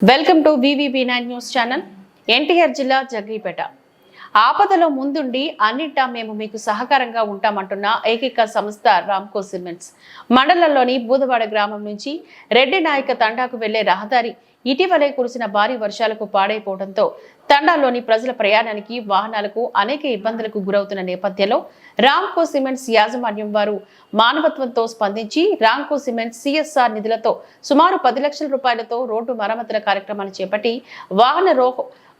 Welcome to VVB nine news channel. NTR జిల్లా జగ్గిపేట. ఆపదలో ముందుండి అన్నింటా మేము మీకు సహకారంగా ఉంటామంటున్న ఏకైక సంస్థ రామ్కో సిమెంట్స్. మండలంలోని బూదవాడ గ్రామం నుంచి రెడ్డి నాయక తండాకు వెళ్ళే రహదారి ఇటీవలే కురిసిన భారీ వర్షాలకు పాడైపోవడంతో తండాలోని ప్రజల ప్రయాణానికి వాహనాలకు అనేక ఇబ్బందులకు గురవుతున్న నేపథ్యంలో రామ్కో సిమెంట్స్ యాజమాన్యం వారు మానవత్వంతో స్పందించి రామ్కో సిమెంట్స్ సిఎస్ఆర్ నిధులతో సుమారు పది లక్షల రూపాయలతో రోడ్డు మరమ్మతుల కార్యక్రమాన్ని చేపట్టి వాహన రో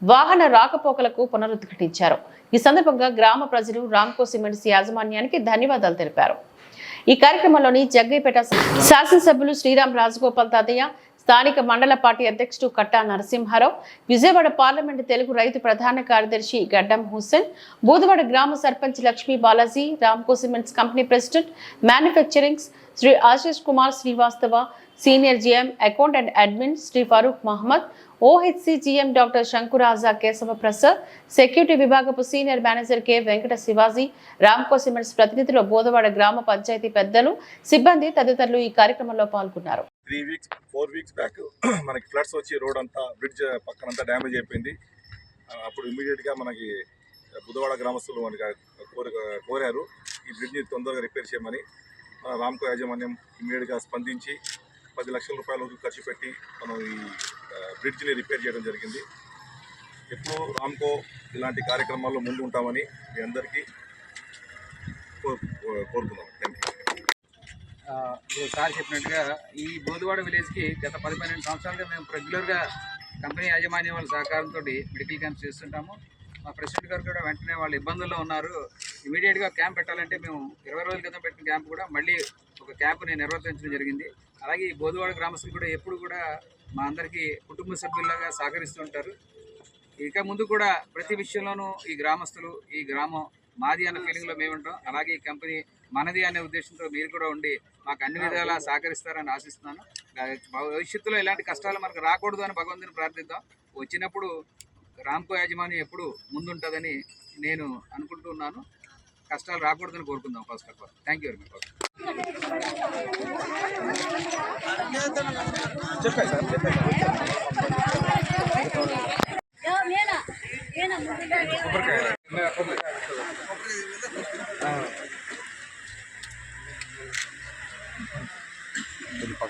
వాహన రాకపోకలకు పునరుద్ఘటించారు. ఈ సందర్భంగా గ్రామ ప్రజలు రామ్కో సిమెంట్స్ యాజమాన్యానికి ధన్యవాదాలు తెలిపారు. ఈ కార్యక్రమంలోని జగ్గైపేట శాసనసభ్యులు శ్రీరామ్ రాజగోపాల్ తాతయ్య స్థానిక మండల పార్టీ అధ్యక్షుడు కట్టా నరసింహారావు విజయవాడ పార్లమెంటు తెలుగు రైతు ప్రధాన కార్యదర్శి గడ్డం హుస్సేన్ బూదవాడ గ్రామ sarpanch Lakshmi Balaji Ramco cements company president manufacturings Shri Ashish Kumar Srivastava senior GM account and admin Shri Farooq Mohammed OHC GM doctor Shankuraja Kesava Prasad security విభాగపు senior manager K Venkata Shivaji Ramco cements ప్రతినిధులు బోధవాడ గ్రామ పంచాయతీ పెద్దలు సిబ్బంది తదితరులు ఈ కార్యక్రమంలో పాల్గొన్నారు. Three weeks four weeks back మనకి floods వచ్చి రోడ్ అంతా బ్రిడ్జ్ పక్కనంతా డ్యామేజ్ అయిపోయింది. అప్పుడు ఇమీడియట్గా మనకి బుధవాడ గ్రామస్తులు మనకి కోరి కోరారు. ఈ బ్రిడ్జ్ని తొందరగా రిపేర్ చేయమని మన రామ్కో యాజమాన్యం ఇమీడియట్గా స్పందించి పది లక్షల రూపాయల వరకు ఖర్చు పెట్టి మనం ఈ బ్రిడ్జ్ని రిపేర్ చేయడం జరిగింది. ఎప్పుడూ రామ్కో ఇలాంటి కార్యక్రమాల్లో ముందు ఉంటామని మీ అందరికీ కోరుకున్నాం థ్యాంక్ యూ సార్ చెప్పినట్టుగా ఈ బోధవాడ విలేజ్కి గత పది పన్నెండు సంవత్సరాలుగా మేము రెగ్యులర్గా కంపెనీ యాజమాన్యం వాళ్ళ సహకారంతో మెడికల్ క్యాంప్స్ చేస్తుంటాము. మా ప్రెసిడెంట్ గారు కూడా వెంటనే వాళ్ళు ఇబ్బందుల్లో ఉన్నారు. ఇమీడియట్గా క్యాంప్ పెట్టాలంటే మేము ఇరవై రోజుల క్రితం పెట్టిన క్యాంప్ కూడా మళ్ళీ ఒక క్యాంప్ని నిర్వర్తించడం జరిగింది. అలాగే ఈ బోధవాడ గ్రామస్తులు కూడా ఎప్పుడు కూడా మా అందరికీ కుటుంబ సభ్యుల్లాగా సహకరిస్తూ ఉంటారు. ఇక ముందు కూడా ప్రతి విషయంలోనూ ఈ గ్రామస్తులు ఈ గ్రామం మాది అన్న ఫీలింగ్లో మేము ఉంటాం అలాగే ఈ కంపెనీ మనది అనే ఉద్దేశంతో మీరు కూడా ఉండి మాకు అన్ని విధాలా సహకరిస్తారని ఆశిస్తున్నాను. భవిష్యత్తులో ఇలాంటి కష్టాలు మనకు రాకూడదు అని భగవంతుని ప్రార్థిద్దాం. వచ్చినప్పుడు రామ్కో యాజమాన్యం ఎప్పుడు ముందుంటుందని నేను అనుకుంటున్నాను కష్టాలు రాకూడదని కోరుకుందాం first of all. Thank you very much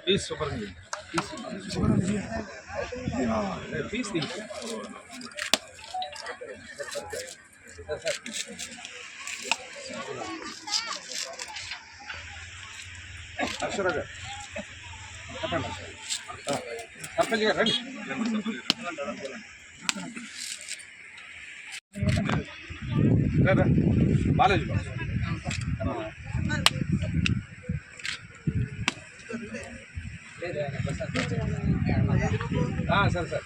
please super please sarpanch గారు రండి. Balaji sir sir.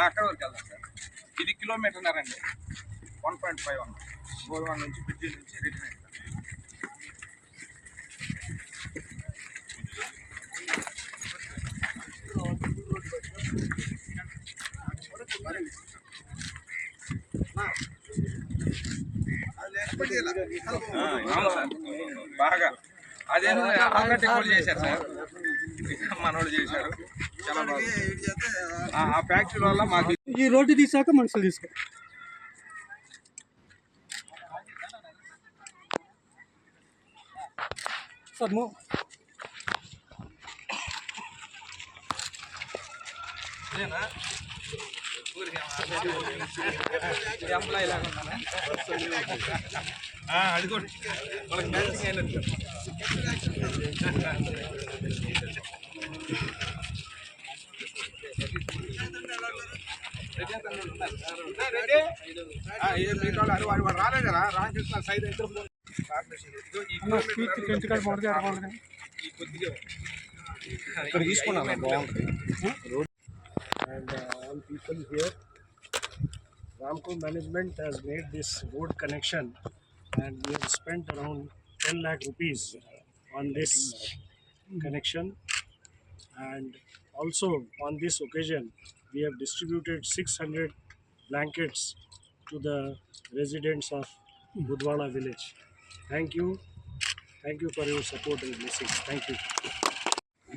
అక్కడ వరకు సార్ ఇది కిలోమీటర్ అండి వన్ పాయింట్ ఫైవ్ వన్ గోల్వాన్ నుంచి బ్రిడ్జి నుంచి రిటర్న్ బాగా. అదేంటే చేశారు సార్. మనోళ్ళు చేశారు చాలా బాగా ఆ- ఫ్యాక్టరీ వల్ల మాకు ఈ రోడ్డు తీసాక మనుషులు తీసుకో. సార్ మూ ఎంప్లాయీ లాగా వాళ్ళకి మ్యాచింగ్ అయినట్టు. ఇక్కడ తీసుకున్నాను బాగుంటుంది and uh, all people here. Ramco management has made this road connection and we have spent around 10 lakh rupees on this connection and also on this occasion we have distributed 600 blankets to the residents of Budwala village. Thank you. Thank you for your support and blessings. Thank you.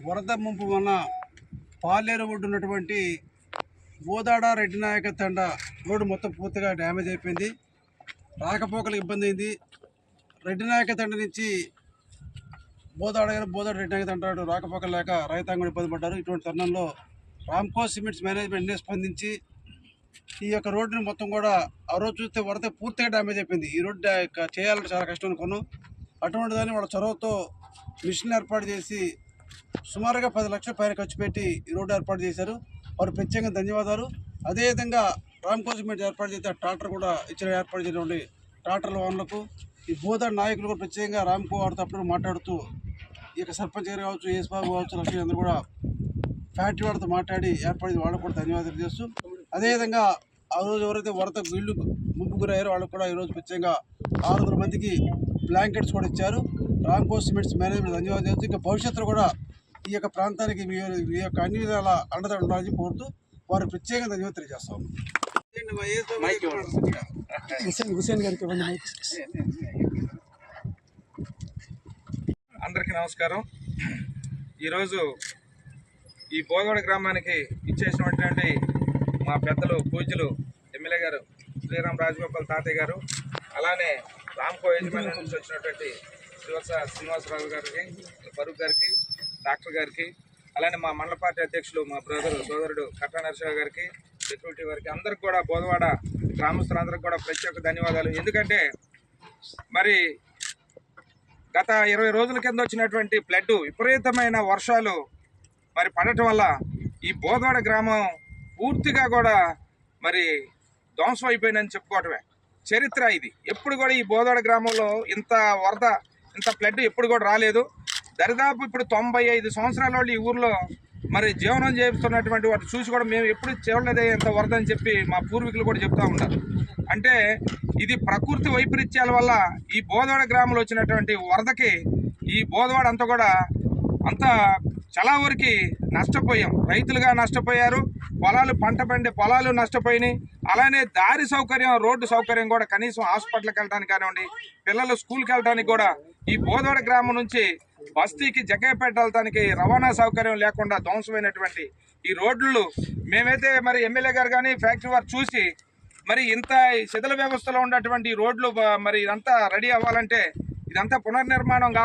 వరద ముంపు వలన పాలేరు ఉన్నటువంటి బోదాడ రెడ్డినాయక తండ road మొత్తం పూర్తిగా damage అయిపోయింది రాకపోకలు ఇబ్బంది అయింది రెడ్డినాయక తండ నుంచి బోదాడ బోదాడ రెడ్డినాయక తండ రాకపోకలు లేక రైతాంగం ఇబ్బంది పడ్డారు ఇటువంటి తరుణంలో రామ్కో సిమెంట్స్ మేనేజ్మెంట్ స్పందించి ఈ యొక్క రోడ్డుని మొత్తం కూడా ఆ రోజు చూస్తే వరద పూర్తిగా డ్యామేజ్ అయిపోయింది. ఈ రోడ్డు చేయాలంటే చాలా కష్టం అనుకున్నాం అటువంటి దాన్ని వాళ్ళ చొరవతో మిషన్ ఏర్పాటు చేసి సుమారుగా పది లక్షల పైన ఖర్చు పెట్టి ఈ రోడ్డు ఏర్పాటు చేశారు. వారు ప్రత్యేకంగా ధన్యవాదాలు. అదేవిధంగా రామ్ కోసిమెంట్ ఏర్పాటు చేస్తే ట్రాక్టర్ కూడా ఇచ్చిన ఏర్పాటు చేసినటువంటి ట్రాక్టర్ల వాహనాలకు ఈ బోధ నాయకులు కూడా ప్రత్యేకంగా రామ్కో వారితో అప్పుడు మాట్లాడుతూ ఈ యొక్క సర్పంచ్ గారు కావచ్చు ఏసుబాబు బాబు కావచ్చు లక్ష్మీ అందరూ కూడా ఫ్యాక్టరీ వాళ్ళతో మాట్లాడి ఏర్పాటు వాళ్ళకు కూడా ధన్యవాదాలు చేస్తూ అదేవిధంగా ఆ రోజు ఎవరైతే వరద వీళ్ళు ముంపు గురయ్యారో వాళ్ళకు కూడా ఈరోజు ప్రత్యేకంగా ఆరు వందల మందికి బ్లాంకెట్స్ కూడా ఇచ్చారు. రామ్కో సిమెంట్స్ మేనేజ్మెంట్ ధన్యవాదాలు చేస్తూ ఇంకా భవిష్యత్తులో కూడా ఈ యొక్క ప్రాంతానికి మీ మీ యొక్క అన్ని విధాల అండదండ ఉండాలని కోరుతూ వారు ప్రత్యేకంగా ధన్యవాదాలు తెలియజేస్తాం హుసేన్ గారికి. అందరికీ నమస్కారం. ఈరోజు ఈ బోధవాడ గ్రామానికి ఇచ్చేసినటువంటి మా పెద్దలు పూజలు ఎమ్మెల్యే గారు శ్రీరామ్ రాజగోపాల్ తాతయ్య గారు అలానే రామ్కో యజమాని నుంచి వచ్చినటువంటి శ్రీవత్స శ్రీనివాసరావు గారికి ఫరూక్ గారికి డాక్టర్ గారికి అలానే మా మండల పార్టీ అధ్యక్షులు మా బ్రదర్ సోదరుడు కట్టా నరసింహ గారికి సెక్యూరిటీ వారికి అందరికి కూడా బోధవాడ గ్రామస్తులందరికీ కూడా ప్రత్యేక ధన్యవాదాలు. ఎందుకంటే మరి గత ఇరవై రోజుల కింద వచ్చినటువంటి ఫ్లడ్ విపరీతమైన వర్షాలు మరి పడటం వల్ల ఈ బోధవాడ గ్రామం పూర్తిగా కూడా మరి ధ్వంసం అయిపోయిందని చెప్పుకోవటమే. చరిత్ర ఇది. ఎప్పుడు కూడా ఈ బోధవాడ గ్రామంలో ఇంత వరద ఇంత ఫ్లడ్ ఎప్పుడు కూడా రాలేదు. దరిదాపు ఇప్పుడు తొంభై ఐదు సంవత్సరాల వాళ్ళు ఈ ఊర్లో మరి జీవనం చేస్తున్నటువంటి వాటి చూసి కూడా మేము ఎప్పుడు చూడలేదే ఇంత వరద అని చెప్పి మా పూర్వీకులు కూడా చెప్తా ఉంటారు అంటే ఇది ప్రకృతి వైపరీత్యాల వల్ల ఈ బోధవాడ గ్రామంలో వచ్చినటువంటి వరదకి ఈ బోధవాడ అంతా కూడా అంతా చాలా వరకు నష్టపోయాం. రైతులుగా నష్టపోయారు. పొలాలు పంట పండే పొలాలు నష్టపోయినాయి. అలానే దారి సౌకర్యం రోడ్డు సౌకర్యం కూడా కనీసం హాస్పిటల్కి వెళ్ళడానికి కానివ్వండి పిల్లలు స్కూల్కి వెళ్ళడానికి కూడా ఈ బోధవాడ గ్రామం నుంచి బస్తీకి జగ్గయ్యపేట వెళ్ళడానికి రవాణా సౌకర్యం లేకుండా ధ్వంసమైనటువంటి ఈ రోడ్లు మేమైతే మరి ఎమ్మెల్యే గారు కానీ ఫ్యాక్టరీ వారు చూసి మరి ఇంత శిథిల వ్యవస్థలో ఉన్నటువంటి ఈ రోడ్లు మరి ఇదంతా రెడీ అవ్వాలంటే ఇదంతా పునర్నిర్మాణం కావాలి